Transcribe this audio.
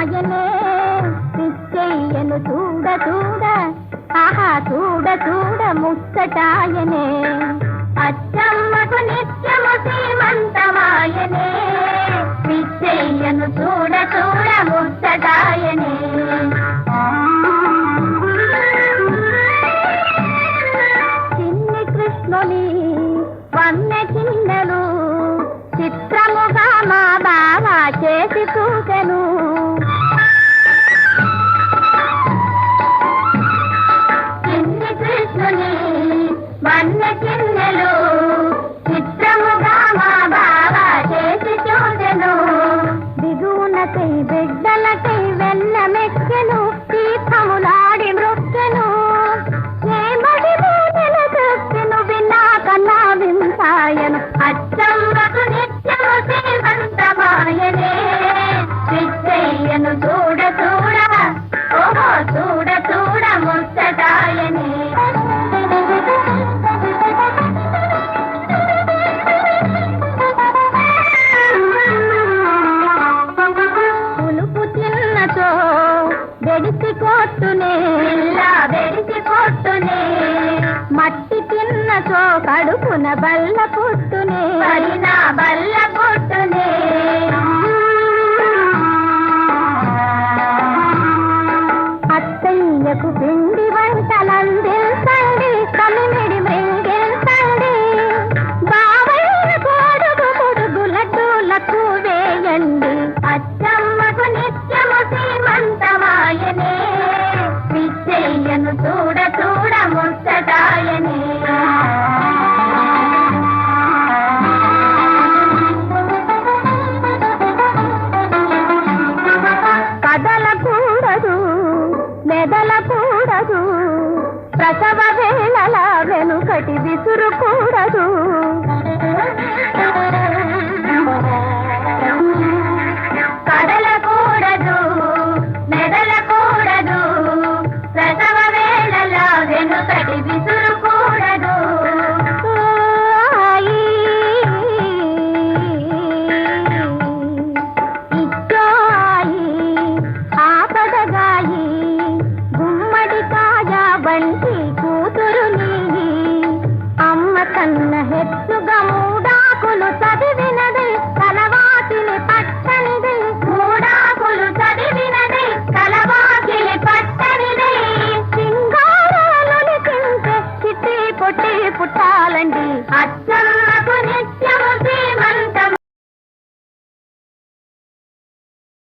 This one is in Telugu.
మాయలే చూడ చూడ ఆహా చూడ చూడ ముచ్చటాయనే. అచ్చమ్మకు నిత్యము శ్రీమంతమాయనే పిచ్చెయ్యను చూడ చూడ ముచ్చటాయనే. చిన్ని కృష్ణుని వన్న చిన్నలు వన్న బెడిసి కొట్టునే బెడిసి కొట్టునే. మట్టి తిన్నచో కడుపున బల్ల పుట్టునే పడిన బల్ల పుట్టునే అత్తయ్యకు పిండి వంటలందించండి కలిమిడి మృంగించండి బావయ్య కొడుకు కొడుకు లడ్డూలకు వేయండి. నన్ను చూడ చూడ ముచ్చటాయని. కదలకూడదు మెదలకూడదు ప్రసవ వేళల వెనుకటి విసురుకూడదు. గుమ్మడికాయ కూతురు నీ అమ్మ కన్న హెచ్చుగా మూడాకులు చదివినది కలవాకిలి పట్టనిది. మూడాకులు చదివినది కలవాకిలి పట్టనిది. సింగారాలు తింటే చిట్టి పొట్టి పుట్టాలండి. అచ్చలు